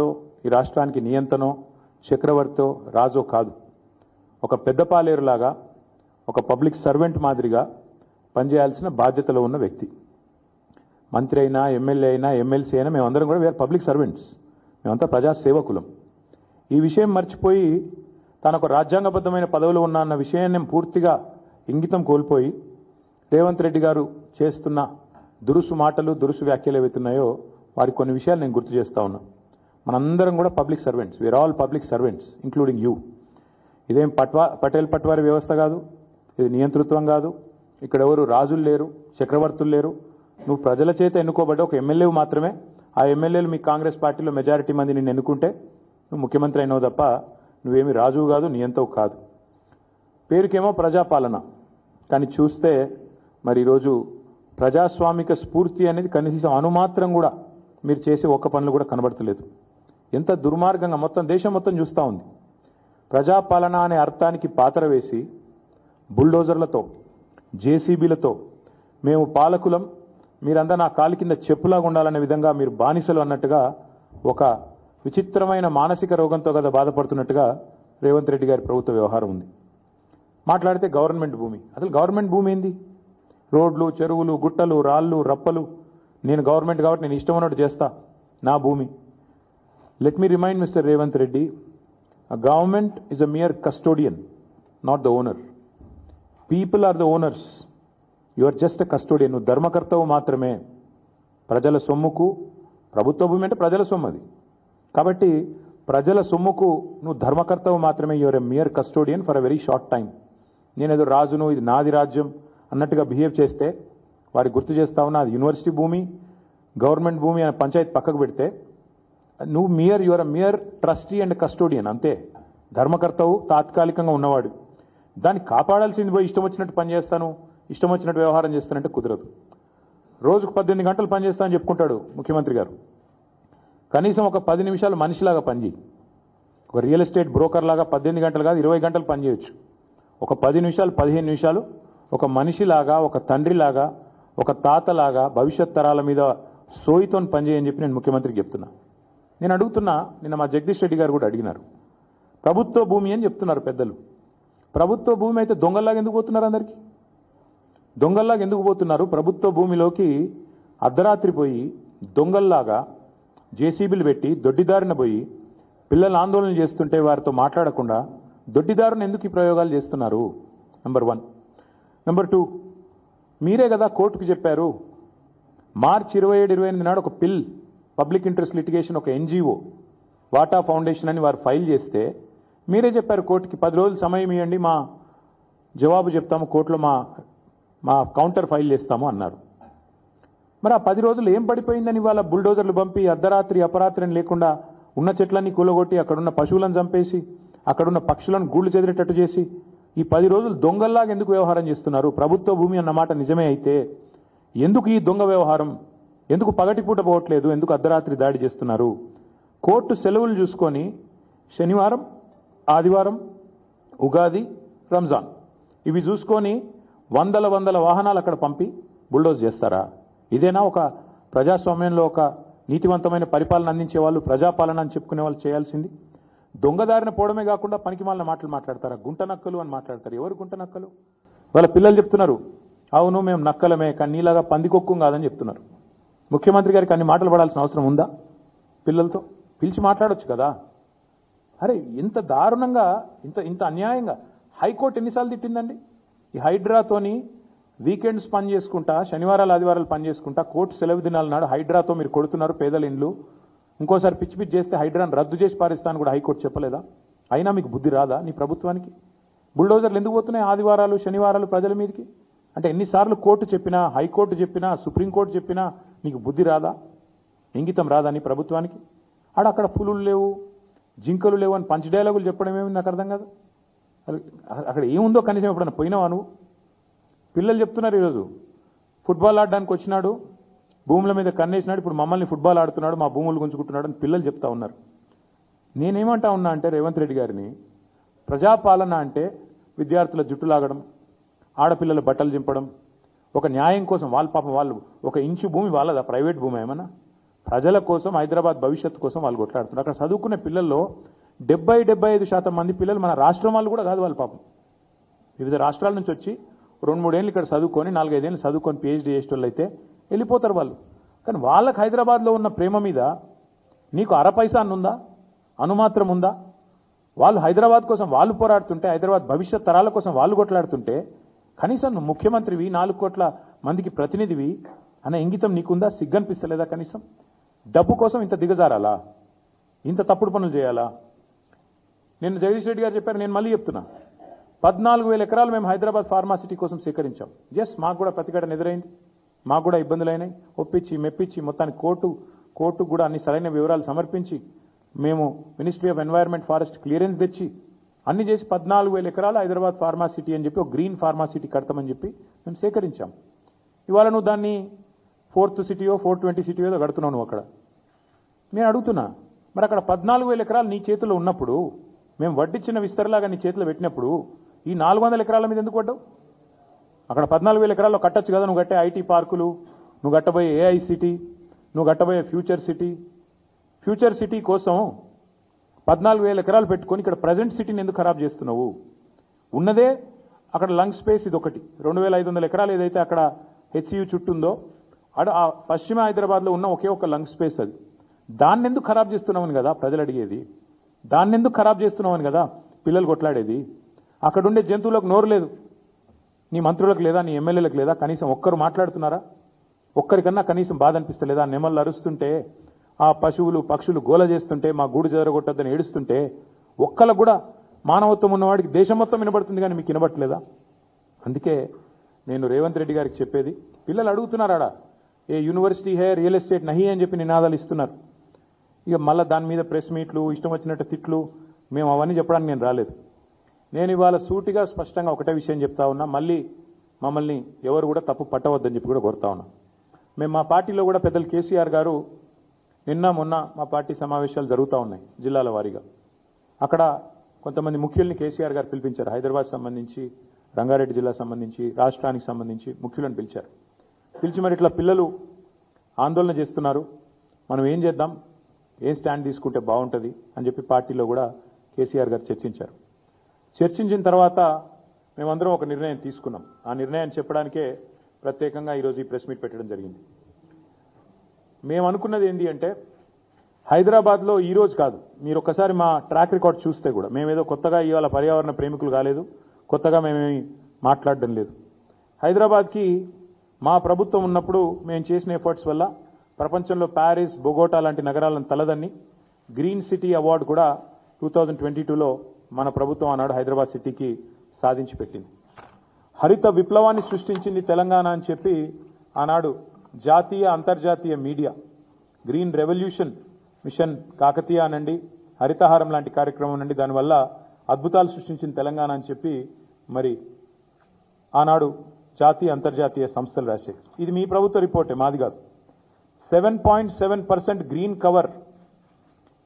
ఈ రాష్ట్రానికి నియంతనో చక్రవర్తో రాజో కాదు. ఒక పెద్దపాలేరులాగా ఒక పబ్లిక్ సర్వెంట్ మాదిరిగా పనిచేయాల్సిన బాధ్యతలో ఉన్న వ్యక్తి. మంత్రి అయినా ఎమ్మెల్యే అయినా ఎమ్మెల్సీ అయినా మేమందరం కూడా వేరే పబ్లిక్ సర్వెంట్స్ మేమంతా ప్రజాసేవకులం. ఈ విషయం మర్చిపోయి తాను ఒక రాజ్యాంగబద్ధమైన పదవిలో ఉన్న అన్న విషయాన్ని పూర్తిగా ఇంగితం కోల్పోయి రేవంత్ రెడ్డి గారు చేస్తున్న దురుసు మాటలు దురుసు వ్యాఖ్యలు ఏవైతున్నాయో వారి కొన్ని విషయాలు నేను గుర్తు చేస్తా ఉన్నా. మనందరం కూడా public servants. We are all public servants including you ఇదేం పట్వా పటేల్ పట్వారి వ్యవస్థ కాదు. ఇది నియంతృత్వం కాదు. ఇక్కడ ఎవరు రాజులు లేరు చక్రవర్తులు లేరు. నువ్వు ప్రజల చేత ఎన్నుకోబడ్డ ఒక ఎమ్మెల్యే మాత్రమే. ఆ ఎమ్మెల్యేలు మీ కాంగ్రెస్ పార్టీలో మెజారిటీ మంది నిన్ను ఎన్నుకుంటే నువ్వు ముఖ్యమంత్రి అయినావు తప్ప నువ్వేమి రాజువు కాదు నియంతవు కాదు. పేరుకేమో ప్రజాపాలన. కానీ చూస్తే మరి ఈరోజు ప్రజాస్వామిక స్ఫూర్తి అనేది కనీసం అనుమాత్రం కూడా మీరు చేసే ఒక్క పనులు కూడా కనబడతలేదు. ఎంత దుర్మార్గంగా మొత్తం దేశం మొత్తం చూస్తూ ఉంది. ప్రజాపాలన అనే అర్థానికి పాత్ర వేసి బుల్డోజర్లతో జేసీబీలతో మేము పాలకులం మీరంతా నా కాలి కింద చెప్పులాగా ఉండాలనే విధంగా మీరు బానిసలు అన్నట్టుగా ఒక విచిత్రమైన మానసిక రోగంతో కదా బాధపడుతున్నట్టుగా రేవంత్ రెడ్డి గారి ప్రభుత్వ వ్యవహారం ఉంది. మాట్లాడితే గవర్నమెంట్ భూమి. అసలు గవర్నమెంట్ భూమి ఏంది? రోడ్లు చెరువులు గుట్టలు రాళ్ళు రప్పలు. నేను గవర్నమెంట్ కాబట్టి నేను ఇష్టం ఉన్నట్టు చేస్తా. నా భూమి. Let me remind mister Revanth Reddy a government is a mere custodian, not the owner. People are the owners. You are just a custodian. నువ్వు ధర్మకర్తవు మాత్రమే ప్రజల సొమ్ముకు ప్రభుత్వ భూమి అంటే ప్రజల సొమ్ము అది కాబట్టి ప్రజల సొమ్ముకు నువ్వు ధర్మకర్తవు మాత్రమే your a mere custodian for a very short time నేనేదో రాజును ఇది నాది రాజ్యం అన్నట్టుగా బిహేవ్ చేస్తే వారికి గుర్తు చేస్తా ఉన్నా అది యూనివర్సిటీ భూమి గవర్నమెంట్ భూమి అనే పంచాయతీ పక్కకు పెడితే నువ్వు mere your mere trustee and custodian అంతే. ధర్మకర్తవు తాత్కాలికంగా ఉన్నవాడు. దాన్ని కాపాడాల్సింది పోయి ఇష్టం వచ్చినట్టు పనిచేస్తాను ఇష్టం వచ్చినట్టు వ్యవహారం చేస్తానంటే కుదరదు. రోజుకు పద్దెనిమిది గంటలు పనిచేస్తానని చెప్పుకుంటాడు ముఖ్యమంత్రి గారు. కనీసం ఒక పది నిమిషాలు మనిషిలాగా పనిచేయి ఒక రియల్ ఎస్టేట్ బ్రోకర్ లాగా పద్దెనిమిది గంటలు కాదు ఇరవై గంటలు పనిచేయచ్చు ఒక పది నిమిషాలు పదిహేను నిమిషాలు ఒక మనిషిలాగా ఒక తండ్రిలాగా ఒక తాతలాగా భవిష్యత్ తరాల మీద సోయితోని పనిచేయని చెప్పి నేను ముఖ్యమంత్రికి చెప్తున్నా. నేను అడుగుతున్నా నిన్న మా జగదీష్ రెడ్డి గారు కూడా అడిగినారు. ప్రభుత్వ భూమి అని చెప్తున్నారు పెద్దలు. ప్రభుత్వ భూమి అయితే దొంగల్లాగా ఎందుకు పోతున్నారు అందరికీ? దొంగల్లాగా ఎందుకు పోతున్నారు? ప్రభుత్వ భూమిలోకి అర్ధరాత్రి పోయి దొంగల్లాగా జేసీబీలు పెట్టి దొడ్డిదారిన పోయి పిల్లలు ఆందోళన చేస్తుంటే వారితో మాట్లాడకుండా దొడ్డిదారుని ఎందుకు ఈ ప్రయోగాలు చేస్తున్నారు? నెంబర్ వన్ నెంబర్ టూ మీరే కదా కోర్టుకు చెప్పారు. మార్చి ఇరవై ఏడు ఇరవై ఎనిమిది నాడు ఒక పిల్ పబ్లిక్ ఇంట్రెస్ట్ లిటిగేషన్ ఒక ఎన్జిఓ వాటా ఫౌండేషన్ అని వారు ఫైల్ చేస్తే మీరే చెప్పారు కోర్టుకి పది రోజులు సమయం ఇవ్వండి మా జవాబు చెప్తాము కోర్టులో మా మా కౌంటర్ ఫైల్ చేస్తాము అన్నారు. మరి ఆ పది రోజులు ఏం పడిపోయిందని వాళ్ళ బుల్డోజర్లు పంపి అర్ధరాత్రి అపరాత్రిని లేకుండా ఉన్న చెట్లన్నీ కూలగొట్టి అక్కడున్న పశువులను చంపేసి అక్కడున్న పక్షులను గూళ్ళు చెదిరేటట్టు చేసి ఈ పది రోజులు దొంగల్లాగా ఎందుకు వ్యవహారం చేస్తున్నారు? ప్రభుత్వ భూమి అన్న మాట నిజమే అయితే ఎందుకు ఈ దొంగ వ్యవహారం ఎందుకు పగటిపూట పోవట్లేదు? ఎందుకు అర్ధరాత్రి దాడి చేస్తున్నారు? కోర్టు సెలవులు చూసుకొని శనివారం ఆదివారం ఉగాది రంజాన్ ఇవి చూసుకొని వందల వందల వాహనాలు అక్కడ పంపి బుల్డోజ్ చేస్తారా? ఇదేనా ఒక ప్రజాస్వామ్యంలో ఒక నీతివంతమైన పరిపాలన అందించే వాళ్ళు ప్రజాపాలన అని చెప్పుకునే వాళ్ళు చేయాల్సింది? దొంగదారిన పోవడమే కాకుండా పనికి మాలిన మాటలు మాట్లాడతారా? గుంట నక్కలు అని మాట్లాడతారు. ఎవరు గుంట నక్కలు? వాళ్ళ పిల్లలు చెప్తున్నారు అవును మేము నక్కలమే కానీ నీలాగా పందికొక్కు కాదని చెప్తున్నారు. ముఖ్యమంత్రి గారికి అన్ని మాటలు పడాల్సిన అవసరం ఉందా? పిల్లలతో? పిలిచి మాట్లాడొచ్చు కదా. అరే ఇంత దారుణంగా ఇంత ఇంత అన్యాయంగా హైకోర్టు ఎన్నిసార్లు తిట్టిందండి? ఈ హైడ్రాతోని వీకెండ్స్ పని చేసుకుంటా శనివారాలు ఆదివారాలు పని చేసుకుంటా కోర్టు సెలవు దినాల నాడు హైడ్రాతో మీరు కొడుతున్నారు పేదల ఇండ్లు ఇంకోసారి పిచ్చి పిచ్చి చేస్తే హైడ్రాను రద్దు చేసి పారిస్తాను కూడా హైకోర్టు చెప్పలేదా? అయినా మీకు బుద్ధి రాదా నీ ప్రభుత్వానికి? బుల్డోజర్లు ఎందుకు పోతున్నాయి ఆదివారాలు శనివారాలు ప్రజల మీదకి? అంటే ఎన్నిసార్లు కోర్టు చెప్పినా హైకోర్టు చెప్పినా సుప్రీంకోర్టు చెప్పినా నీకు బుద్ధి రాదా? ఇంగితం రాదా నీ ప్రభుత్వానికి? ఆడ అక్కడ పులులు లేవు జింకలు లేవు అని పంచ్ డైలాగులు చెప్పడం ఏమి నాకు అర్థం కాదు. అక్కడ ఏముందో కనీసం ఎప్పుడన్నా పోయినావా నువ్వు? పిల్లలు చెప్తున్నారు ఈరోజు. ఫుట్బాల్ ఆడడానికి వచ్చినాడు భూముల మీద కన్నేసినాడు ఇప్పుడు మమ్మల్ని ఫుట్బాల్ ఆడుతున్నాడు మా భూములు గుంజుకుంటున్నాడు అని పిల్లలు చెప్తా ఉన్నారు. నేనేమంటా ఉన్నా అంటే రేవంత్ రెడ్డి గారిని ప్రజాపాలన అంటే విద్యార్థుల జుట్టు లాగడం ఆడపిల్లల బట్టలు చింపడం ఒక న్యాయం కోసం వాళ్ళ పాపం వాళ్ళు ఒక ఇంచు భూమి వాళ్ళదా? ప్రైవేట్ భూమి ఏమన్నా? ప్రజల కోసం హైదరాబాద్ భవిష్యత్తు కోసం వాళ్ళు కొట్లాడుతున్నారు. అక్కడ చదువుకునే పిల్లల్లో డెబ్బై డెబ్బై ఐదు శాతం మంది పిల్లలు మన రాష్ట్రం వాళ్ళు కూడా కాదు వాళ్ళ పాపం. వివిధ రాష్ట్రాల నుంచి వచ్చి రెండు మూడేళ్ళు ఇక్కడ చదువుకొని నాలుగైదేళ్ళు చదువుకొని పిహెచ్డీ చేసేటోళ్ళు అయితే వెళ్ళిపోతారు వాళ్ళు. కానీ వాళ్ళకి హైదరాబాద్లో ఉన్న ప్రేమ మీద నీకు అర పైసా ఉందా? అనుమాత్రం ఉందా? వాళ్ళు హైదరాబాద్ కోసం వాళ్ళు పోరాడుతుంటే హైదరాబాద్ భవిష్యత్ తరాల కోసం వాళ్ళు కొట్లాడుతుంటే కనీసం నువ్వు ముఖ్యమంత్రివి నాలుగు కోట్ల మందికి ప్రతినిధివి అనే ఇంగితం నీకుందా? సిగ్గనిపిస్తలేదా కనీసం? డబ్బు కోసం ఇంత దిగజారాలా? ఇంత తప్పుడు పనులు చేయాలా? నేను జగదీష్ రెడ్డి గారు చెప్పారు నేను మళ్ళీ చెప్తున్నా. పద్నాలుగు వేల ఎకరాలు మేము హైదరాబాద్ ఫార్మాసిటీ కోసం సేకరించాం. ఎస్ మాకు కూడా ప్రతిఘటన ఎదురైంది. మాకు కూడా ఇబ్బందులు అయినాయి. ఒప్పించి మెప్పించి మొత్తానికి కోర్టు కోర్టు కూడా అన్ని సరైన వివరాలు సమర్పించి మేము ministry of environment forest clearance తెచ్చి అన్ని చేసి పద్నాలుగు వేల ఎకరాలు హైదరాబాద్ ఫార్మాసిటీ అని చెప్పి ఒక గ్రీన్ ఫార్మాసిటీ కడతామని చెప్పి మేము సేకరించాం. ఇవాళ నువ్వు దాన్ని ఫోర్త్ సిటీయో ఫోర్ ట్వంటీ సిటీయో ఏదో కడుతున్నావు నువ్వు అక్కడ. నేను అడుగుతున్నా మరి అక్కడ పద్నాలుగు వేల ఎకరాలు నీ చేతిలో ఉన్నప్పుడు మేము వడ్డిచ్చిన విస్తరలాగా నీ చేతిలో పెట్టినప్పుడు ఈ నాలుగు వందల ఎకరాల మీద ఎందుకు పడ్డావు అక్కడ పద్నాలుగు వేల ఎకరాల్లో కట్టచ్చు కదా నువ్వు కట్టే ఐటీ పార్కులు నువ్వు కట్టబోయే ఏఐ సిటీ నువ్వు కట్టబోయే ఫ్యూచర్ సిటీ. ఫ్యూచర్ సిటీ కోసం పద్నాలుగు వేల ఎకరాలు పెట్టుకొని ఇక్కడ ప్రజెంట్ సిటీని ఎందుకు ఖరాబ్ చేస్తున్నావు? ఉన్నదే అక్కడ లంగ్ స్పేస్ ఇది ఒకటి రెండు వేల ఐదు వందల ఎకరాలు ఏదైతే అక్కడ హెచ్సియు చుట్టూ ఉందో అడు ఆ పశ్చిమ హైదరాబాద్లో ఉన్న ఒకే ఒక లంగ్ స్పేస్ అది. దాన్ని ఎందుకు ఖరాబ్ చేస్తున్నామని కదా ప్రజలు అడిగేది. దాన్ని ఎందుకు ఖరాబ్ చేస్తున్నామని కదా పిల్లలు కొట్లాడేది. అక్కడ ఉండే జంతువులకు నోరు లేదు. నీ మంత్రులకు లేదా నీ ఎమ్మెల్యేలకు లేదా కనీసం ఒక్కరు మాట్లాడుతున్నారా? ఒక్కరికన్నా కనీసం బాధ అనిపిస్తలేదా? నెమళ్ళు అరుస్తుంటే ఆ పశువులు పక్షులు గోల చేస్తుంటే మా గూడు చెదరగొట్టద్దని ఏడుస్తుంటే ఒక్కలకు కూడా మానవత్వం ఉన్నవాడికి దేశం మొత్తం వినబడుతుంది కానీ మీకు వినబట్టలేదా? అందుకే నేను రేవంత్ రెడ్డి గారికి చెప్పేది పిల్లలు అడుగుతున్నారాడా ఏ యూనివర్సిటీ హే రియల్ ఎస్టేట్ నహి అని చెప్పి నినాదాలు ఇస్తున్నారు. ఇక మళ్ళీ దాని మీద ప్రెస్ మీట్లు ఇష్టం వచ్చినట్టు తిట్లు మేము అవన్నీ చెప్పడానికి నేను రాలేదు. నేను ఇవాళ సూటిగా స్పష్టంగా ఒకటే విషయం చెప్తా ఉన్నా మళ్ళీ మమ్మల్ని ఎవరు కూడా తప్పు పట్టవద్దని చెప్పి కూడా కోరుతా ఉన్నా. మేము మా పార్టీలో కూడా పెద్దలు కేసీఆర్ గారు నిన్న మొన్న మా పార్టీ సమావేశాలు జరుగుతూ ఉన్నాయి జిల్లాల వారీగా. అక్కడ కొంతమంది ముఖ్యుల్ని కేసీఆర్ గారు పిలిపించారు. హైదరాబాద్ సంబంధించి రంగారెడ్డి జిల్లా సంబంధించి రాష్ట్రానికి సంబంధించి ముఖ్యులను పిలిచారు. పిలిచి మరి ఇట్లా పిల్లలు ఆందోళన చేస్తున్నారు. మనం ఏం చేద్దాం? ఏం స్టాండ్ తీసుకుంటే బాగుంటుంది? అని చెప్పి పార్టీలో కూడా కేసీఆర్ గారు చర్చించారు. చర్చించిన తర్వాత మేమందరం ఒక నిర్ణయం తీసుకున్నాం. ఆ నిర్ణయాన్ని చెప్పడానికే ప్రత్యేకంగా ఈరోజు ఈ ప్రెస్ మీట్ పెట్టడం జరిగింది. మేము అనుకున్నది ఏంటి అంటే హైదరాబాద్లో ఈరోజు కాదు. మీరు ఒక్కసారి మా ట్రాక్ రికార్డ్ చూస్తే కూడా మేమేదో కొత్తగా ఇవాళ పర్యావరణ ప్రేమికులు కాలేదు కొత్తగా మేమేమి మాట్లాడడం లేదు. హైదరాబాద్కి మా ప్రభుత్వం ఉన్నప్పుడు మేము చేసిన ఎఫర్ట్స్ వల్ల ప్రపంచంలో ప్యారిస్ బొగోటా లాంటి నగరాలను తలదన్ని గ్రీన్ సిటీ అవార్డు కూడా టూ థౌజండ్ ట్వంటీ టూలో మన ప్రభుత్వం ఆనాడు హైదరాబాద్ సిటీకి సాధించి పెట్టింది. హరిత విప్లవాన్ని సృష్టించింది తెలంగాణ అని చెప్పి ఆనాడు జాతీయ అంతర్జాతీయ media green revolution mission Kakatiya అనండి హరితహారం లాంటి కార్యక్రమం నుండి దానివల్ల అద్భుతాలు సృష్టించిన తెలంగాణ అని చెప్పి మరి ఆనాడు జాతీయ అంతర్జాతీయ సంస్థలు రాశాయి. ఇది మీ ప్రభుత్వ రిపోర్టే మాది కాదు. Seven point seven percent green cover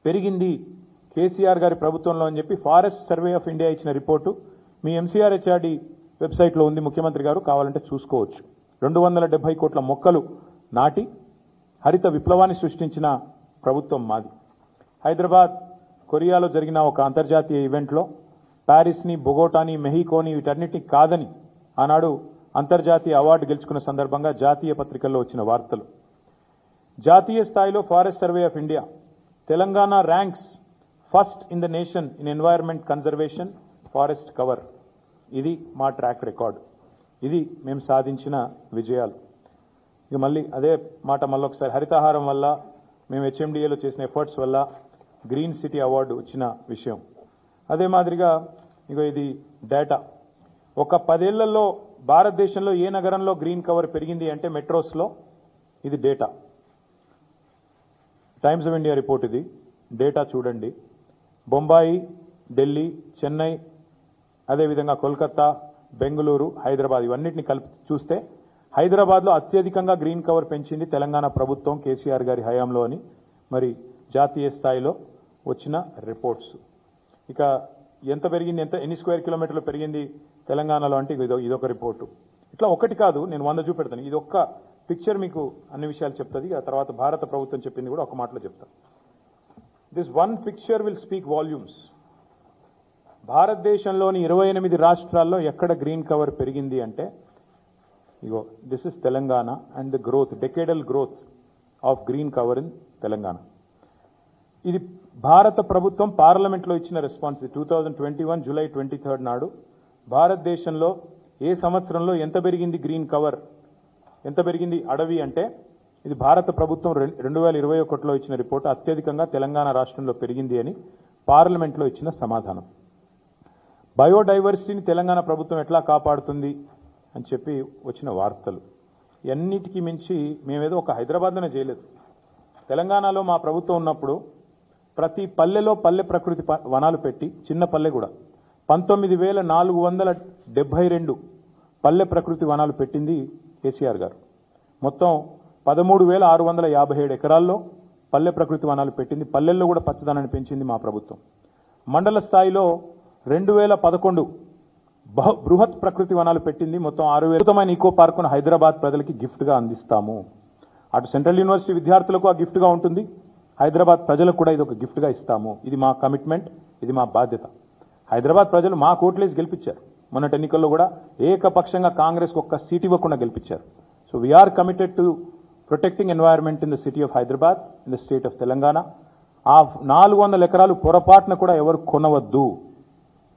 పెరిగింది కేసీఆర్ గారి ప్రభుత్వంలో అని చెప్పి ఫారెస్ట్ సర్వే ఆఫ్ ఇండియా ఇచ్చిన రిపోర్టు మీ ఎంసీఆర్ హెచ్ఆర్డి వెబ్సైట్లో ఉంది. ముఖ్యమంత్రి గారు కావాలంటే చూసుకోవచ్చు. రెండు వందల డెబ్బై కోట్ల మొక్కలు నాటి హరిత విప్లవాన్ని సృష్టించిన ప్రభుత్వం మాది. హైదరాబాద్ కొరియాలో జరిగిన ఒక అంతర్జాతీయ ఈవెంట్లో ప్యారిస్ని బొగోటాని మెహికోని వీటన్నిటిని కాదని ఆనాడు అంతర్జాతీయ అవార్డు గెలుచుకున్న సందర్భంగా జాతీయ పత్రికల్లో వచ్చిన వార్తలు. జాతీయ స్థాయిలో forest survey of India Telangana ranks first in the nation in environment conservation forest cover. ఇది మా ట్రాక్ రికార్డ్. ఇది మేము సాధించిన విజయాలు. ఇక మళ్ళీ అదే మాట మళ్ళీ ఒకసారి హరితహారం వల్ల మేము హెచ్ఎండిఏలో చేసిన ఎఫర్ట్స్ వల్ల గ్రీన్ సిటీ అవార్డు వచ్చిన విషయం. అదే మాదిరిగా ఇక ఇది డేటా. ఒక పదేళ్ళలో భారతదేశంలో ఏ నగరంలో గ్రీన్ కవర్ పెరిగింది అంటే మెట్రోస్లో ఇది data. Times of India report ఇది. డేటా చూడండి. బొంబాయి ఢిల్లీ చెన్నై అదేవిధంగా కోల్కత్తా బెంగళూరు హైదరాబాద్ ఇవన్నిటిని కలిపి చూస్తే హైదరాబాద్లో అత్యధికంగా గ్రీన్ కవర్ పెంచింది తెలంగాణ ప్రభుత్వం కేసీఆర్ గారి హయాంలో అని. మరి జాతీయ స్థాయిలో వచ్చిన రిపోర్ట్స్. ఇక ఎంత పెరిగింది ఎంత ఎన్ని స్క్వేర్ కిలోమీటర్లు పెరిగింది తెలంగాణలో అంటే ఇదో ఇదొక రిపోర్టు. ఇట్లా ఒకటి కాదు నేను వంద చూపెడతాను. ఇది ఒక్క పిక్చర్ మీకు అన్ని విషయాలు చెప్తుంది. ఆ తర్వాత భారత ప్రభుత్వం చెప్పింది కూడా ఒక మాటలో చెప్తాను this one picture will speak volumes భారతదేశంలోని ఇరవై ఎనిమిది రాష్ట్రాల్లో ఎక్కడ గ్రీన్ కవర్ పెరిగింది అంటే ఇగో this is Telangana and the growth decadal growth of green cover in Telangana. ఇది భారత ప్రభుత్వం పార్లమెంట్లో ఇచ్చిన response two thousand twenty one July twenty third నాడు భారతదేశంలో ఏ సంవత్సరంలో ఎంత పెరిగింది గ్రీన్ కవర్ ఎంత పెరిగింది అడవి అంటే ఇది భారత ప్రభుత్వం రెండు వేల ఇరవై ఒకటిలో ఇచ్చిన రిపోర్ట్ అత్యధికంగా తెలంగాణ రాష్ట్రంలో పెరిగింది అని పార్లమెంట్లో ఇచ్చిన సమాధానం. బయోడైవర్సిటీని తెలంగాణ ప్రభుత్వం ఎట్లా కాపాడుతుంది అని చెప్పి వచ్చిన వార్తలు. ఇవన్నిటికీ మించి మేమేదో ఒక హైదరాబాద్లోనే చేయలేదు. తెలంగాణలో మా ప్రభుత్వం ఉన్నప్పుడు ప్రతి పల్లెలో పల్లె ప్రకృతి ప- వనాలు పెట్టి చిన్న పల్లె కూడా పంతొమ్మిది వేల నాలుగు వందల డెబ్బై రెండు పల్లె ప్రకృతి వనాలు పెట్టింది కేసీఆర్ గారు. మొత్తం పదమూడు వేల ఆరు వందల యాభై ఏడు ఎకరాల్లో పల్లె ప్రకృతి వనాలు పెట్టింది. పల్లెల్లో కూడా పచ్చదనాన్ని పెంచింది మా ప్రభుత్వం. మండల స్థాయిలో రెండు వేల పదకొండు బహు బృహత్ ప్రకృతి వనాలు పెట్టింది. మొత్తం ఆరు వేల అద్భుతమైన ఈకో పార్కును హైదరాబాద్ ప్రజలకి గిఫ్ట్గా అందిస్తాము. అటు సెంట్రల్ యూనివర్సిటీ విద్యార్థులకు ఆ గిఫ్ట్గా ఉంటుంది. హైదరాబాద్ ప్రజలకు కూడా ఇది ఒక గిఫ్ట్గా ఇస్తాము. ఇది మా కమిట్మెంట్ ఇది మా బాధ్యత. హైదరాబాద్ ప్రజలు మా కోట్లేసి గెలిపించారు. మొన్నటి ఎన్నికల్లో కూడా ఏకపక్షంగా కాంగ్రెస్కి ఒక్క సీట్ ఇవ్వకుండా గెలిపించారు. So we are committed to protecting environment in the city of Hyderabad in the state of Telangana. ఆ నాలుగు వందల ఎకరాలు పొరపాటున కూడా ఎవరు కొనవద్దు.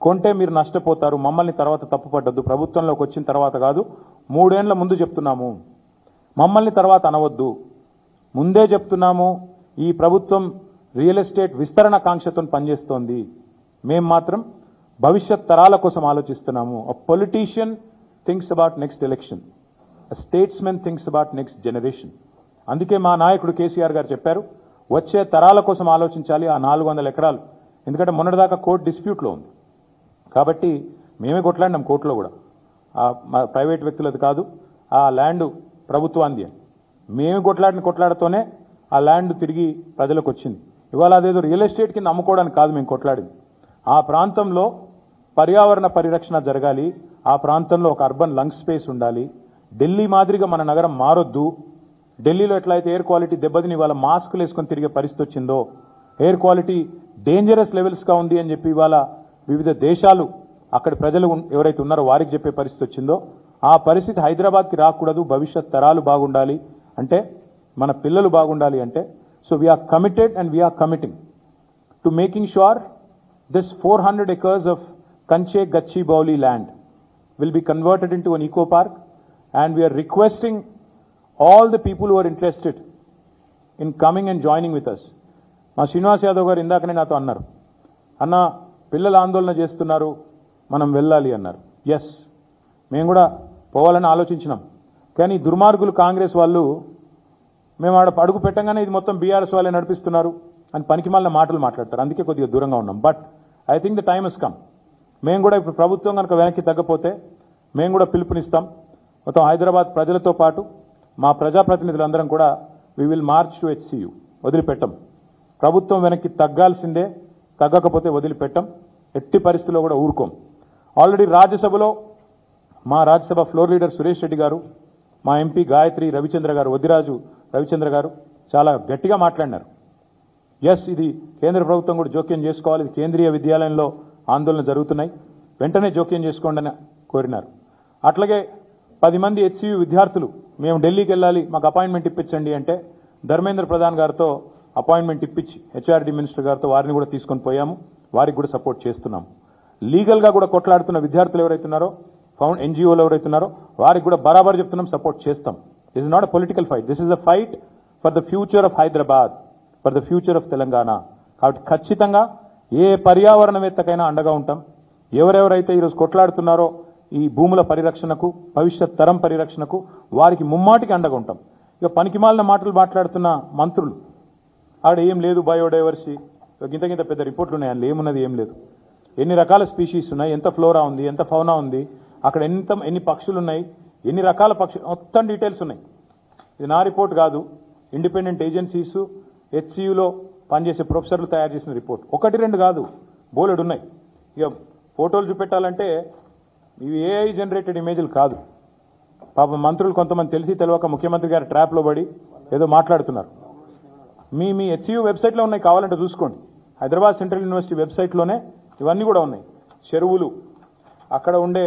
కొంటే మీరు నష్టపోతారు మమ్మల్ని తర్వాత తప్పుపడ్డద్దు. ప్రభుత్వంలోకి వచ్చిన తర్వాత కాదు మూడేండ్ల ముందు చెప్తున్నాము. మమ్మల్ని తర్వాత అనవద్దు. ముందే చెప్తున్నాము ఈ ప్రభుత్వం రియల్ ఎస్టేట్ విస్తరణ కాంక్షతో పనిచేస్తోంది. మేం మాత్రం భవిష్యత్ తరాల కోసం ఆలోచిస్తున్నాము. A politician thinks about next election statesmen thinks about next generation అందుకే మా నాయకుడు కేసీఆర్ గారు చెప్పారు వచ్చే తరాల కోసం ఆలోచించాలి ఆ నాలుగు వందల ఎకరాలు. ఎందుకంటే మొన్నటిదాకా కోర్టు డిస్ప్యూట్లో ఉంది. కాబట్టి మేమే కొట్లాడినాం కోర్టులో కూడా. ఆ మా ప్రైవేట్ వ్యక్తులది కాదు ఆ ల్యాండ్ ప్రభుత్వాంది అని మేము కొట్లాడిన కొట్లాడతోనే ఆ ల్యాండ్ తిరిగి ప్రజలకు వచ్చింది ఇవాళ అదేదో రియల్ ఎస్టేట్ కింద అమ్ముకోవడానికి కాదు మేము కొట్లాడింది. ఆ ప్రాంతంలో పర్యావరణ పరిరక్షణ జరగాలి ఆ ప్రాంతంలో ఒక అర్బన్ లంగ్ స్పేస్ ఉండాలి ఢిల్లీ మాదిరిగా మన నగరం మారొద్దు ఢిల్లీలో ఎట్లయితే ఎయిర్ క్వాలిటీ దెబ్బతిని ఇవాళ మాస్కులు వేసుకొని తిరిగే పరిస్థితి వచ్చిందో ఎయిర్ క్వాలిటీ డేంజరస్ లెవెల్స్గా ఉంది అని చెప్పి ఇవాళ వివిధ దేశాలు అక్కడ ప్రజలు ఎవరైతే ఉన్నారో వారికి చెప్పే పరిస్థితి వచ్చిందో ఆ పరిస్థితి హైదరాబాద్కి రాకూడదు భవిష్యత్ తరాలు బాగుండాలి అంటే మన పిల్లలు బాగుండాలి అంటే so we are committed and we are committing to making sure this four hundred acres of Kancha Gachibowli land will be converted into an eco park and we are requesting all the people who are interested in coming and joining with us మా శ్రీనివాస్ యాదవ్ గారు ఇందాకనే నాతో అన్నారు అన్నా పిల్లలు ఆందోళన చేస్తున్నారు మనం వెళ్ళాలి అన్నారు. ఎస్ మేము కూడా పోవాలని ఆలోచించినాం. కానీ దుర్మార్గులు కాంగ్రెస్ వాళ్ళు మేము ఆడ అడుగు పెట్టంగానే ఇది మొత్తం బీఆర్ఎస్ వాళ్ళే నడిపిస్తున్నారు అని పనికి మళ్ళీ మాటలు మాట్లాడతారు. అందుకే కొద్దిగా దూరంగా ఉన్నాం. But I think the time is come మేము కూడా ఇప్పుడు ప్రభుత్వం కనుక వెనక్కి తగ్గపోతే మేము కూడా పిలుపునిస్తాం. మొత్తం హైదరాబాద్ ప్రజలతో పాటు మా ప్రజాప్రతినిధులందరం కూడా we will march to HCU వదిలిపెట్టం. ప్రభుత్వం వెనక్కి తగ్గాల్సిందే తగ్గకపోతే వదిలిపెట్టం. ఎట్టి పరిస్థితుల్లో కూడా ఊరుకోం. ఆల్రెడీ రాజ్యసభలో మా రాజ్యసభ ఫ్లోర్ లీడర్ సురేష్ రెడ్డి గారు మా ఎంపీ గాయత్రి రవిచంద్ర గారు వదిరాజు రవిచంద్ర గారు చాలా గట్టిగా మాట్లాడినారు. ఎస్ ఇది కేంద్ర ప్రభుత్వం కూడా జోక్యం చేసుకోవాలి. ఇది కేంద్రీయ విద్యాలయంలో ఆందోళన జరుగుతున్నాయి. వెంటనే జోక్యం చేసుకోండి అని కోరినారు. అట్లాగే పది మంది హెచ్సియు విద్యార్థులు మేము ఢిల్లీకి వెళ్ళాలి మాకు అపాయింట్మెంట్ ఇప్పించండి అంటే ధర్మేంద్ర ప్రధాన్ గారితో అపాయింట్మెంట్ ఇప్పించి హెచ్ఆర్డి మినిస్టర్ గారితో వారిని కూడా తీసుకొని పోయాము. వారికి కూడా సపోర్ట్ చేస్తున్నాం. లీగల్గా కూడా కొట్లాడుతున్న విద్యార్థులు ఎవరైతున్నారో ఫౌండ్ ఎన్జిఓలు ఎవరైతున్నారో వారికి కూడా బరాబర్ చెప్తున్నాం సపోర్ట్ చేస్తాం. This is not a political fight this is a fight for the future of Hyderabad for the future of Telangana కాబట్టి ఖచ్చితంగా ఏ పర్యావరణవేత్తకైనా అండగా ఉంటాం. ఎవరెవరైతే ఈరోజు కొట్లాడుతున్నారో ఈ భూముల పరిరక్షణకు భవిష్యత్ తరం పరిరక్షణకు వారికి ముమ్మాటికి అండగా ఉంటాం. ఇక పనికిమాలిన మాటలు మాట్లాడుతున్న మంత్రులు ఆడ ఏం లేదు బయోడైవర్సిటీ గింత గింత పెద్ద రిపోర్ట్లు ఉన్నాయి? అందులో ఏమున్నది ఏం లేదు. ఎన్ని రకాల స్పీషీస్ ఉన్నాయి? ఎంత ఫ్లోరా ఉంది? ఎంత ఫౌనా ఉంది? అక్కడ ఎంత ఎన్ని పక్షులు ఉన్నాయి? ఎన్ని రకాల పక్షులు మొత్తం డీటెయిల్స్ ఉన్నాయి. ఇది నా రిపోర్ట్ కాదు. ఇండిపెండెంట్ ఏజెన్సీస్ హెచ్సియులో పనిచేసే ప్రొఫెసర్లు తయారు చేసిన రిపోర్ట్. ఒకటి రెండు కాదు. బోలెడు ఉన్నాయి. ఇక ఫోటోలు చూపెట్టాలంటే ఇవి ఏఐ జనరేటెడ్ ఇమేజ్లు కాదు. పాప మంత్రులు కొంతమంది తెలిసి తెలియక ముఖ్యమంత్రి గారి ట్రాప్లో పడి ఏదో మాట్లాడుతున్నారు. మీ మీ హెచ్యూ వెబ్సైట్లో ఉన్నాయి కావాలంటే చూసుకోండి. హైదరాబాద్ సెంట్రల్ యూనివర్సిటీ వెబ్సైట్లోనే ఇవన్నీ కూడా ఉన్నాయి. చెరువులు అక్కడ ఉండే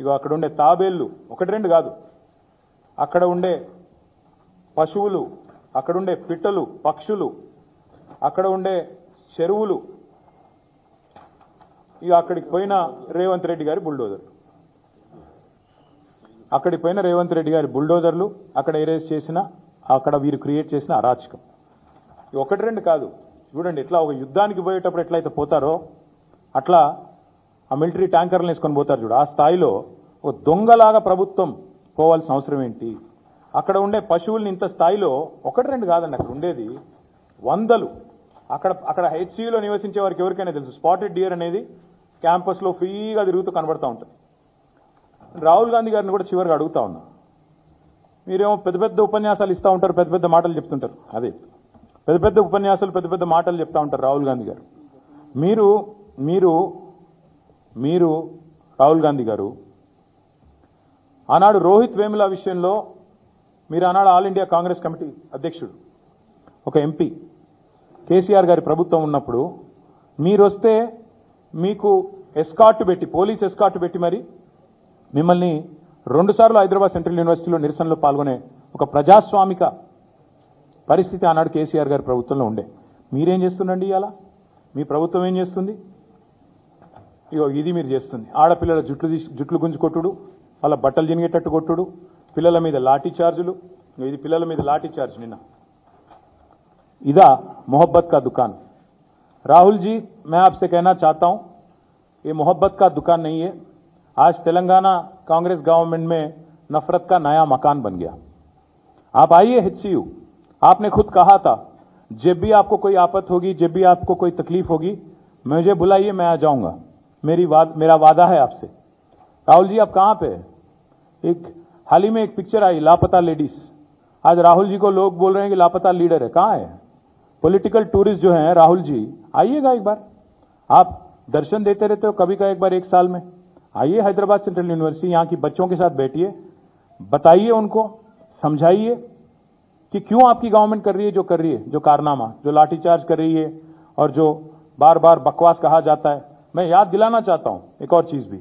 ఇగో అక్కడ ఉండే తాబేళ్ళు ఒకటి రెండు కాదు. అక్కడ ఉండే పశువులు అక్కడ ఉండే పిట్టలు పక్షులు అక్కడ ఉండే చెరువులు. ఇక అక్కడికి పోయిన రేవంత్ రెడ్డి గారి బుల్డోజర్. అక్కడికి పోయిన రేవంత్ రెడ్డి గారి బుల్డోజర్లు అక్కడ ఎరేజ్ చేసిన అక్కడ వీరు క్రియేట్ చేసిన అరాచకం. ఒకటి రెండు కాదు. చూడండి ఎట్లా ఒక యుద్ధానికి పోయేటప్పుడు ఎట్లయితే పోతారో అట్లా ఆ మిలిటరీ ట్యాంకర్లు వేసుకొని పోతారు చూడు. ఆ స్థాయిలో ఒక దొంగలాగా ప్రభుత్వం పోవాల్సిన అవసరం ఏంటి? అక్కడ ఉండే పశువుల్ని ఇంత స్థాయిలో ఒకటి రెండు కాదండి అక్కడ ఉండేది వందలు. అక్కడ అక్కడ హెచ్సిలో నివసించే వారికి ఎవరికైనా తెలుసు. స్పాటెడ్ డియర్ అనేది క్యాంపస్లో ఫ్రీగా తిరుగుతూ కనబడుతూ ఉంటుంది. రాహుల్ గాంధీ గారిని కూడా చివరిగా అడుగుతా ఉన్నా. మీరేమో పెద్ద పెద్ద ఉపన్యాసాలు ఇస్తూ ఉంటారు పెద్ద పెద్ద మాటలు చెప్తుంటారు. అదే. పెద్ద పెద్ద ఉపన్యాసాలు పెద్ద పెద్ద మాటలు చెప్తా ఉంటారు రాహుల్ గాంధీ గారు. మీరు మీరు మీరు రాహుల్ గాంధీ గారు ఆనాడు రోహిత్ వేముల విషయంలో మీరు ఆనాడు ఆల్ ఇండియా కాంగ్రెస్ కమిటీ అధ్యక్షుడు ఒక ఎంపీ కేసీఆర్ గారి ప్రభుత్వం ఉన్నప్పుడు మీరు వస్తే మీకు ఎస్కాట్ పెట్టి పోలీస్ ఎస్కాట్ పెట్టి మరి మిమ్మల్ని రెండుసార్లు హైదరాబాద్ సెంట్రల్ యూనివర్సిటీలో నిరసనలో పాల్గొనే ఒక ప్రజాస్వామిక పరిస్థితి ఆనాడు కేసీఆర్ గారి ప్రభుత్వంలో ఉండే మీరేం చేస్తుండండి ఇవాళ మీ ప్రభుత్వం ఏం చేస్తుంది ఇగో ఇది మీరు చేస్తుంది ఆడపిల్లల జుట్లు తీసి జుట్లు గుంజు కొట్టుడు వాళ్ళ బట్టలు జినిగేటట్టు కొట్టుడు పిల్లల మీద లాఠీ చార్జులు ఇగో ఇది పిల్లల మీద లాఠీ చార్జ్ నిన్న ఇదా मोहब्बत का दुकान राहुल जी मैं आपसे कहना चाहता हूं ये मोहब्बत का दुकान नहीं है आज तेलंगाना कांग्रेस गवर्नमेंट में नफरत का नया मकान बन गया आप आइए एचसीयू आपने खुद कहा था जब भी आपको कोई आफत होगी जब भी आपको कोई तकलीफ़ होगी मुझे बुलाइए मैं आ जाऊँगा। मेरी वाद, मेरा वादा है आपसे। राहुल जी आप कहाँ पे एक हाल ही में एक पिक्चर आई लापता लेडीज़ आज राहुल जी को लोग बोल रहे हैं कि लापता लीडर है। कहाँ है? पॉलिटिकल टूरिस्ट जो हैं राहुल जी आइएगा एक बार। आप दर्शन देते रहते हो कभी का एक बार एक साल में। आइए हैदराबाद सेंट्रल यूनिवर्सिटी यहाँ की बच्चों के साथ बैठिए। बताइए उनको समझाइए। कि क्यों आपकी गवर्नमेंट कर रही है जो कर रही है जो कारनामा जो लाठीचार्ज कर रही है और जो बार बार बकवास कहा जाता है मैं याद दिलाना चाहता हूं एक और चीज भी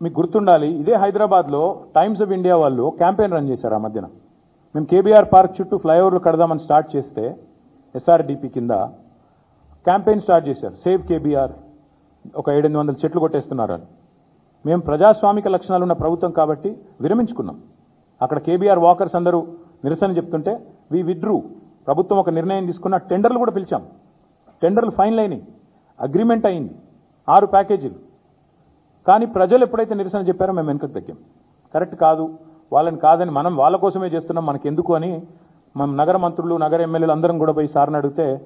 మీకు గుర్తుండాలి ఇదే హైదరాబాద్లో టైమ్స్ ఆఫ్ ఇండియా వాళ్ళు క్యాంపెయిన్ రన్ చేశారు ఆ మధ్యన మేము కేబీఆర్ పార్క్ చుట్టూ ఫ్లైఓవర్లు కడదామని స్టార్ట్ చేస్తే ఎస్ఆర్డిపి కింద క్యాంపెయిన్ స్టార్ట్ చేశారు సేవ్ కేబీఆర్ ఒక ఏడెనిమిది వందల చెట్లు కొట్టేస్తున్నారు అని మేము ప్రజాస్వామిక లక్షణాలు ఉన్న ప్రభుత్వం కాబట్టి విరమించుకున్నాం అక్కడ కేబీఆర్ వాకర్స్ అందరూ నిరసన చెప్తుంటే వి విడ్రూ ప్రభుత్వం ఒక నిర్ణయం తీసుకున్న టెండర్లు కూడా పిలిచాం. టెండర్లు ఫైనల్ అయినాయి. అగ్రిమెంట్ అయింది. ఆరు ప్యాకేజీలు. కానీ ప్రజలు ఎప్పుడైతే నిరసన చెప్పారో మేము వెనుకకు తగ్గాం. కరెక్ట్ కాదు. వాళ్ళని కాదని మనం వాళ్ళ కోసమే చేస్తున్నాం. మనకి ఎందుకు అని మనం నగర మంత్రులు నగర ఎమ్మెల్యేలు అందరం కూడా పోయి సార్ని అడిగితే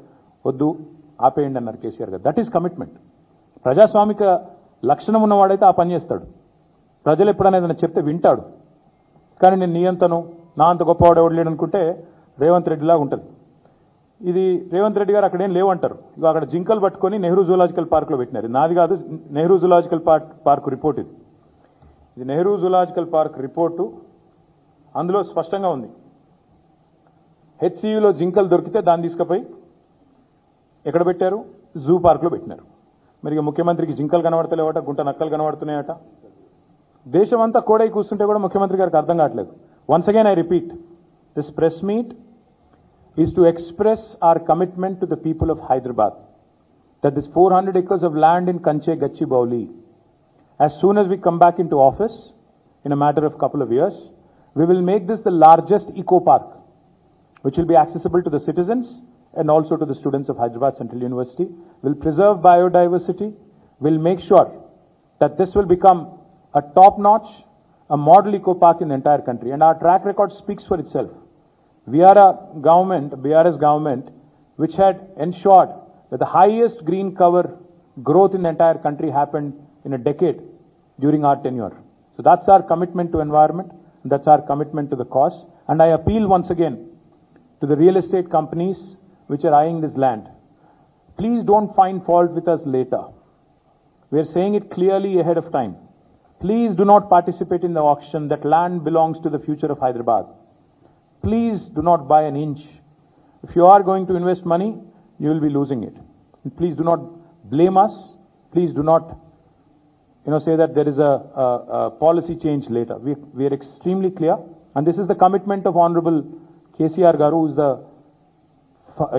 వద్దు ఆపేయండి అన్నారు కేసీఆర్ గారు. దట్ ఈస్ కమిట్మెంట్ ప్రజాస్వామిక లక్షణం ఉన్నవాడైతే ఆ పని చేస్తాడు. ప్రజలు ఎప్పుడనేదైనా చెప్తే వింటాడు. కానీ నేను నీ అంతను నా అంత గొప్పవాడు ఎవడు లేడనుకుంటే రేవంత్ రెడ్డిలా ఉంటుంది. ఇది రేవంత్ రెడ్డి గారు అక్కడేం లేవంటారు. ఇక అక్కడ జింకలు పట్టుకొని నెహ్రూ జూలాజికల్ పార్క్లో పెట్టినారు. నాది కాదు Nehru zoological park park report ఇది. ఇది నెహ్రూ జూలాజికల్ పార్క్ రిపోర్టు. అందులో స్పష్టంగా ఉంది. హెచ్సియులో జింకలు దొరికితే దాన్ని తీసుకుపోయి ఎక్కడ పెట్టారు? జూ పార్క్లో పెట్టినారు. మరి ముఖ్యమంత్రికి జింకలు కనబడతలేవట గుంట నక్కలు కనబడుతున్నాయట. దేశం అంతా కోడై కూర్చుంటే కూడా ముఖ్యమంత్రి గారికి అర్థం కావట్లేదు once again I repeat this press meet is to express our commitment to the people of Hyderabad that this 400 acres of land in Kanche Gachibowli, as soon as we come back into office in a matter of couple of years, we will make this the largest eco park, which will be accessible to the citizens and also to the students of Hyderabad Central University. Will preserve biodiversity. Will make sure that this will become a top-notch, a model eco park in the entire country. And our track record speaks for itself. We are a government, BRS government, which had ensured that the highest green cover growth in the entire country happened in a decade during our tenure. So that's our commitment to environment, that's our commitment to the cause. And I appeal once again to the real estate companies which are eyeing this land. Please don't find fault with us later. We are saying it clearly ahead of time. Please do not participate in the auction. That land belongs to the future of Hyderabad. Please do not buy an inch. If you are going to invest money, you will be losing it. And please do not blame us. Please do not, you know, say that there is a, a, a policy change later. We, we are extremely clear, and this is the commitment of Honorable KCR Garu, who is the,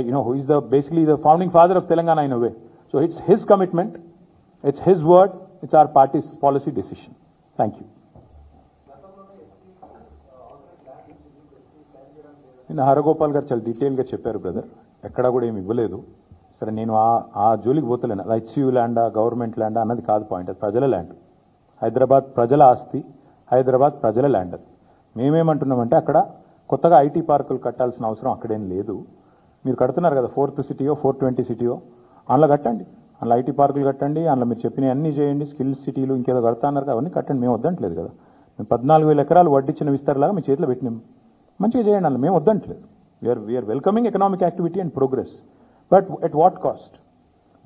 you know, who is the basically the founding father of Telangana in a way. So it's his commitment, it's his word, it's our party's policy decision thank you నిన్న హరగోపాల్ గారు చాలా డీటెయిల్గా చెప్పారు brother ఎక్కడా కూడా ఏమి ఇవ్వలేదు. సరే నేను ఆ ఆ జోలికి పోతలేను. అది ల్యాండా గవర్నమెంట్ ల్యాండా అన్నది కాదు పాయింట్ అది ప్రజల ల్యాండ్. హైదరాబాద్ ప్రజల ఆస్తి హైదరాబాద్ ప్రజల ల్యాండ్ అది. మేమేమంటున్నామంటే అక్కడ కొత్తగా ఐటీ పార్కులు కట్టాల్సిన అవసరం అక్కడేం లేదు. మీరు కడుతున్నారు కదా ఫోర్త్ సిటీయో ఫోర్ ట్వంటీ సిటీయో అందులో కట్టండి. అందులో ఐటీ పార్కులు కట్టండి అందులో మీరు చెప్పిన అన్నీ చేయండి స్కిల్స్ సిటీలు ఇంకేదో కడతా అన్నారు అవన్నీ కట్టండి మేము వద్దంటలేదు కదా. మేము పద్నాలుగు వేల ఎకరాలు వడ్డిచ్చిన విస్తారలాగా మీ చేతిలో పెట్టినాం. మంచిగా చేయండి అందులో మేము వద్దంటలేదు. We are we are welcoming economic activity and progress but at what cost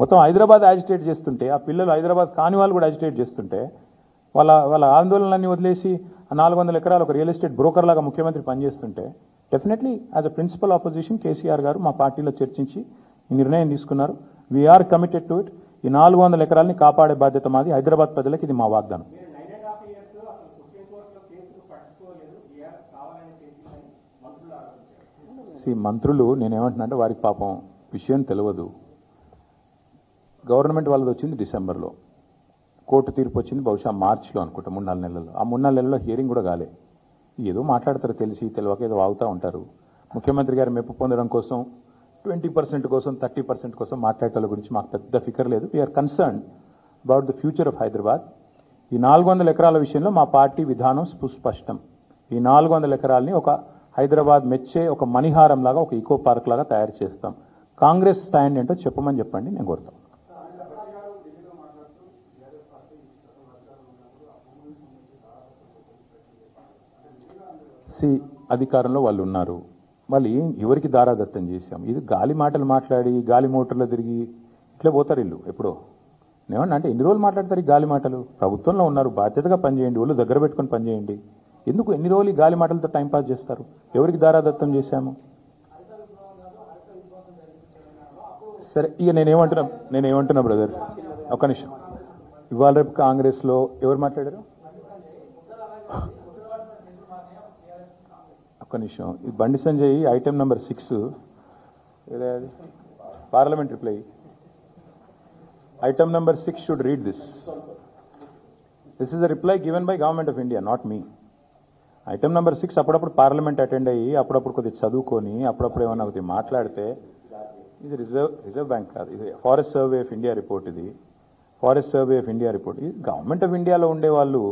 మొత్తం హైదరాబాద్ యాజిటేట్ చేస్తుంటే ఆ పిల్లలు హైదరాబాద్ కాని వాళ్ళు కూడా యాజిటేట్ చేస్తుంటే వాళ్ళ వాళ్ళ ఆందోళనలన్నీ వదిలేసి నాలుగు వందల ఎకరాలు ఒక రియల్ ఎస్టేట్ బ్రోకర్ లాగా ముఖ్యమంత్రి పనిచేస్తుంటే definitely as a principal opposition KCR గారు మా పార్టీలో చర్చించి ఈ నిర్ణయం తీసుకున్నారు. వీఆర్ కమిటెడ్ టు ఇట్ ఈ నాలుగు వందల ఎకరాలని కాపాడే బాధ్యత మాది. హైదరాబాద్ ప్రజలకు ఇది మా వాగ్దానం. మంత్రులు నేనేమంటున్నా అంటే వారికి పాపం విషయం తెలియదు. గవర్నమెంట్ వాళ్ళది వచ్చింది డిసెంబర్లో. కోర్టు తీర్పు వచ్చింది బహుశా మార్చిలో అనుకుంటా మూడు నాలుగు నెలల్లో. ఆ మూడు నాలుగు నెలల్లో హియరింగ్ కూడా కాలే. ఏదో మాట్లాడతారు తెలిసి తెలియక ఏదో వాగుతూ ఉంటారు. ముఖ్యమంత్రి గారు మెప్పు పొందడం కోసం ట్వంటీ పర్సెంట్ కోసం థర్టీ పర్సెంట్ కోసం మాట్లాడటాల గురించి మాకు పెద్ద ఫికర్ లేదు. We are concern about the future of Hyderabad ఈ నాలుగు వందల ఎకరాల విషయంలో మా పార్టీ విధానం సుస్పష్టం. ఈ నాలుగు వందల ఎకరాలని ఒక హైదరాబాద్ మెచ్చే ఒక మణిహారం లాగా ఒక ఈకో పార్క్ లాగా తయారు చేస్తాం. కాంగ్రెస్ స్టాండ్ ఏంటో చెప్పమని చెప్పండి నేను కోరుతాను. సి అధికారంలో వాళ్ళు ఉన్నారు. మళ్ళీ ఎవరికి దారాదత్తం చేశాం? ఇది గాలి మాటలు మాట్లాడి గాలి మోటార్లో తిరిగి ఇట్లా పోతారు ఇల్లు ఎప్పుడో. ఏమన్నా అంటే ఎన్ని రోజులు మాట్లాడతారు ఈ గాలి మాటలు? ప్రభుత్వంలో ఉన్నారు బాధ్యతగా పనిచేయండి ఒళ్ళు దగ్గర పెట్టుకొని పనిచేయండి. ఎందుకు ఎన్ని రోజులు గాలి మాటలతో టైంపాస్ చేస్తారు? ఎవరికి దారాదత్తం చేశాము? సరే ఇక నేనేమంటున్నా నేనేమంటున్నా బ్రదర్ ఒక నిమిషం. ఇవాళ రేపు కాంగ్రెస్లో ఎవరు మాట్లాడారు? ఒక్క నిమిషం. ఈ Bandi Sanjay item number six. Parliament reply. Item number six should read this. This is a reply given by government of India not me. Item number six అప్పుడప్పుడు పార్లమెంట్ అటెండ్ అయ్యి అప్పుడప్పుడు కొద్దిగా చదువుకొని అప్పుడప్పుడు ఏమైనా కొద్దిగా మాట్లాడితే ఇది రిజర్వ్ రిజర్వ్ బ్యాంక్ కాదు. ఇది forest survey of India report ఇది. Forest survey of India report. ఇది గవర్నమెంట్ ఆఫ్ ఇండియాలో ఉండే వాళ్ళు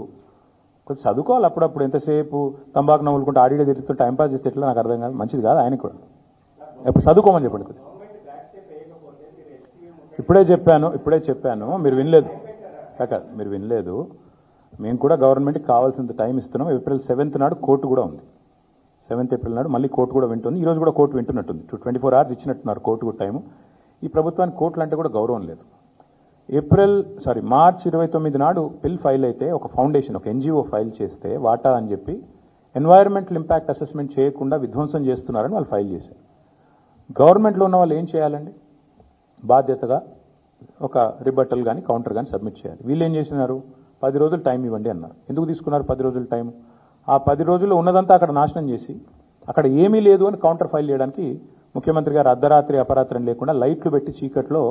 కొంచెం చదువుకోవాలి అప్పుడప్పుడు. ఎంతసేపు తంబాకు నవ్వులుకుంటే ఆడియో తిరుగుతూ టైం పాస్ చేస్తే ఎట్లా? నాకు అర్థం కాదు. మంచిది కాదు ఆయనకు కూడా. ఎప్పుడు చదువుకోమని చెప్పండి కొద్దిగా. ఇప్పుడే చెప్పాను ఇప్పుడే చెప్పాను. మీరు వినలేదు. కాక మీరు వినలేదు. మేము కూడా గవర్నమెంట్కి కావాల్సినంత టైం ఇస్తున్నాం. ఏప్రిల్ సెవెంత్ నాడు కోర్టు కూడా ఉంది. సెవెంత్ ఏప్రిల్ నాడు మళ్ళీ కోర్టు కూడా వింటుంది. ఈ రోజు కూడా కోర్టు వింటున్నట్టుంది. ట్వంటీ ఫోర్ అవర్స్ ఇచ్చినట్టున్నారు కోర్టు కూడా టైము. ఈ ప్రభుత్వానికి కోర్టులు అంటే కూడా గౌరవం లేదు. ఏప్రిల్ సారీ మార్చ్ ఇరవై తొమ్మిది నాడు పిల్ ఫైల్ అయితే ఒక ఫౌండేషన్ ఒక ఎన్జిఓ ఫైల్ చేస్తే వాటా అని చెప్పి ఎన్వైరన్మెంటల్ ఇంపాక్ట్ అసెస్మెంట్ చేయకుండా విధ్వంసం చేస్తున్నారని వాళ్ళు ఫైల్ చేశారు. గవర్నమెంట్లో ఉన్న వాళ్ళు ఏం చేయాలండి? బాధ్యతగా ఒక రిబట్టల్ కానీ కౌంటర్ కానీ సబ్మిట్ చేయాలి. వీళ్ళు ఏం చేసినారు? పది రోజులు టైం ఇవ్వండి అన్నారు. ఎందుకు తీసుకున్నారు పది రోజులు టైం? ఆ పది రోజుల్లో ఉన్నదంతా అక్కడ నాశనం చేసి అక్కడ ఏమీ లేదు అని కౌంటర్ ఫైల్ చేయడానికి ముఖ్యమంత్రి గారు అర్ధరాత్రి అపరాత్రం లేకుండా లైట్లు పెట్టి చీకట్లో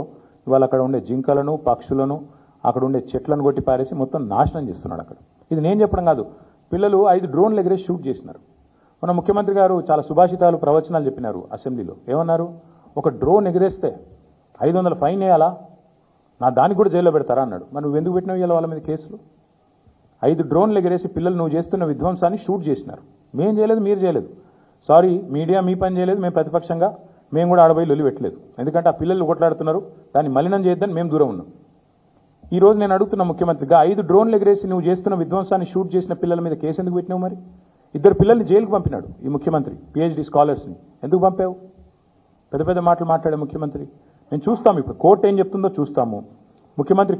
ఇవాళ అక్కడ ఉండే జింకలను పక్షులను అక్కడ ఉండే చెట్లను కొట్టి పారేసి మొత్తం నాశనం చేస్తున్నాడు అక్కడ. ఇది నేను చెప్పడం కాదు. పిల్లలు ఐదు డ్రోన్లు ఎగిరేసి షూట్ చేసినారు. మన ముఖ్యమంత్రి గారు చాలా సుభాషితాలు ప్రవచనాలు చెప్పినారు అసెంబ్లీలో. ఏమన్నారు? ఒక డ్రోన్ ఎగిరేస్తే ఐదు వందల ఫైన్ వేయాలా? నా దానికి కూడా జైల్లో పెడతారా అన్నాడు. మరి నువ్వు ఎందుకు పెట్టినావు ఇవాళ వాళ్ళ మీద కేసులు? ఐదు డ్రోన్లు ఎగిరేసి పిల్లలు నువ్వు చేస్తున్న విధ్వంసాన్ని షూట్ చేసినారు. మేం చేయలేదు మీరు చేయలేదు. సారీ మీడియా మీ పని చేయలేదు మేము ప్రతిపక్షంగా మేము కూడా ఆడబోయి లొల్లి పెట్టలేదు. ఎందుకంటే ఆ పిల్లలు కొట్లాడుతున్నారు దాన్ని మలినం చేయొద్దని మేము దూరం ఉన్నాం. ఈ రోజు నేను అడుగుతున్న ముఖ్యమంత్రిగా ఐదు డ్రోన్లు ఎగరేసి నువ్వు చేస్తున్న విధ్వంసాన్ని షూట్ చేసిన పిల్లల మీద కేసు ఎందుకు పెట్టినావు మరి? ఇద్దరు పిల్లల్ని జైలుకు పంపినాడు ఈ ముఖ్యమంత్రి పిహెచ్డి స్కాలర్స్ని. ఎందుకు పంపావు? పెద్ద పెద్ద మాటలు మాట్లాడే ముఖ్యమంత్రి. నేను చూస్తాము ఇప్పుడు కోర్టు ఏం చెప్తుందో చూస్తాము. ముఖ్యమంత్రి